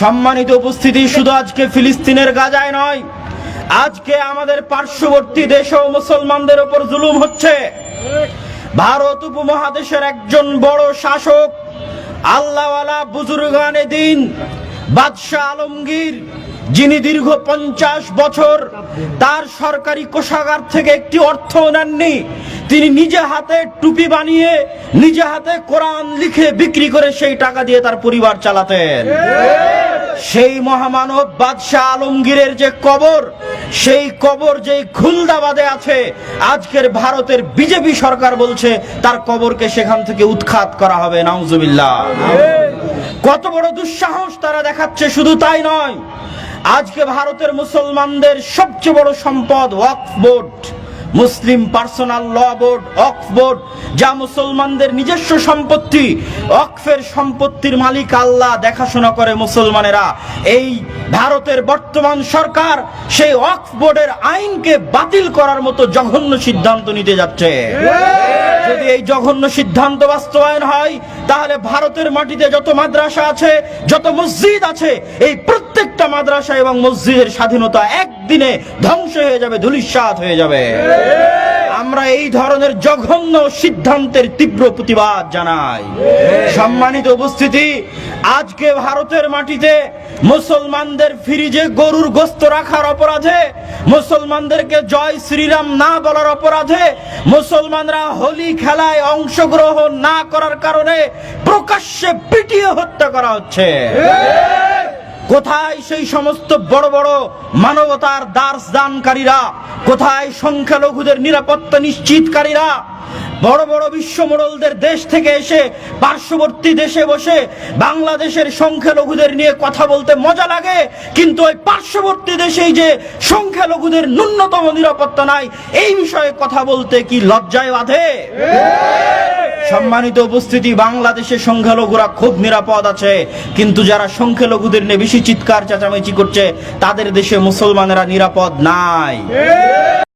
সম্মানিত উপস্থিতি শুধু আজকে ফিলিস্তিনের গাজায় নয়, আজকে আমাদের পার্শ্ববর্তী দেশেও মুসলমানদের ওপর জুলুম হচ্ছে। ভারত উপমহাদেশের একজন বড় শাসক, আল্লাহওয়ালা বুজুর্গানে দিন, বাদশাহ আলমগীর, যিনি দীর্ঘ পঞ্চাশ বছর তার সরকারি কোষাগার থেকে একটি অর্থ নেননি, তিনি নিজে হাতে টুপি বানিয়ে, নিজে হাতে কোরআন লিখে বিক্রি করে সেই টাকা দিয়ে তার পরিবার চালাতেন। সেই মহামানব বাদশাহ আলমগীরের যে কবর, সেই কবর যে খুলদাবাদে আছে, আজকের ভারতের বিজেপি সরকার বলছে তার কবরকে সেখান থেকে উৎখাত করা হবে, নাউজুবিল্লাহ। কত বড় দুঃসাহস তারা দেখাচ্ছে, শুধু তাই নয়। আজকে ভারতের মুসলমানদের সবচেয়ে বড় সম্পদ ওয়াকফ বোর্ড। মুসলিম পার্সোনাল ল বোর্ড, অক্ফ বোর্ড, যা মুসলমানদের নিজস্ব সম্পত্তি, অক্ফের সম্পত্তির মালিক আল্লাহ দেখাশোনা করে মুসলমানেরা। এই ভারতের বর্তমান সরকার সেই অক্ফ বোর্ডের আইনকে বাতিল করার মতো জঘন্য সিদ্ধান্ত নিতে যাচ্ছে। যদি এই জঘন্য সিদ্ধান্ত বাস্তবায়ন হয়, তাহলে ভারতের মাটিতে যত মাদ্রাসা আছে, যত মসজিদ আছে, এই প্রত্যেকটা মাদ্রাসা এবং মসজিদের স্বাধীনতা একদিনে ধ্বংস হয়ে যাবে ধুলিস্বাত হয়ে যাবে। আমরা এই ধরনের জঘন্য সিদ্ধান্তের তীব্র প্রতিবাদ জানাই। সম্মানিত উপস্থিতি, আজকে ভারতের মাটিতে মুসলমানদের ফ্রিজে গরুর গোস্ত রাখার অপরাধে, মুসলমানদেরকে জয় শ্রীরাম না বলার অপরাধে, মুসলমানরা হোলি খেলায় অংশগ্রহণ না করার কারণে প্রকাশ্যে পিটিয়ে হত্যা করা হচ্ছে। কোথায় সেই সমস্ত বড় বড় মানবতার দাস দানকারীরা কোথায় সংখ্যালঘুদের নিরাপত্তা নিশ্চিতকারীরা? বড় বড় বিশ্ব মোড়লদের দেশ থেকে এসে পার্শ্ববর্তী দেশে বসে বাংলাদেশের সংখ্যালঘুদের নিয়ে কথা বলতে মজা লাগে, কিন্তু ওই পার্শ্ববর্তী দেশেই যে সংখ্যালঘুদের ন্যূনতম নিরাপত্তা নাই, এই বিষয়ে কথা বলতে কি লজ্জায় বাঁধে? সম্মানিত উপস্থিতি, বাংলাদেশের সংখ্যালঘুরা খুব নিরাপদ আছে। কিন্তু যারা সংখ্যালঘুদের নিয়ে বেশি চিৎকার, চেঁচামেচি করছে, তাদের দেশে মুসলমানেরা নিরাপদ নাই।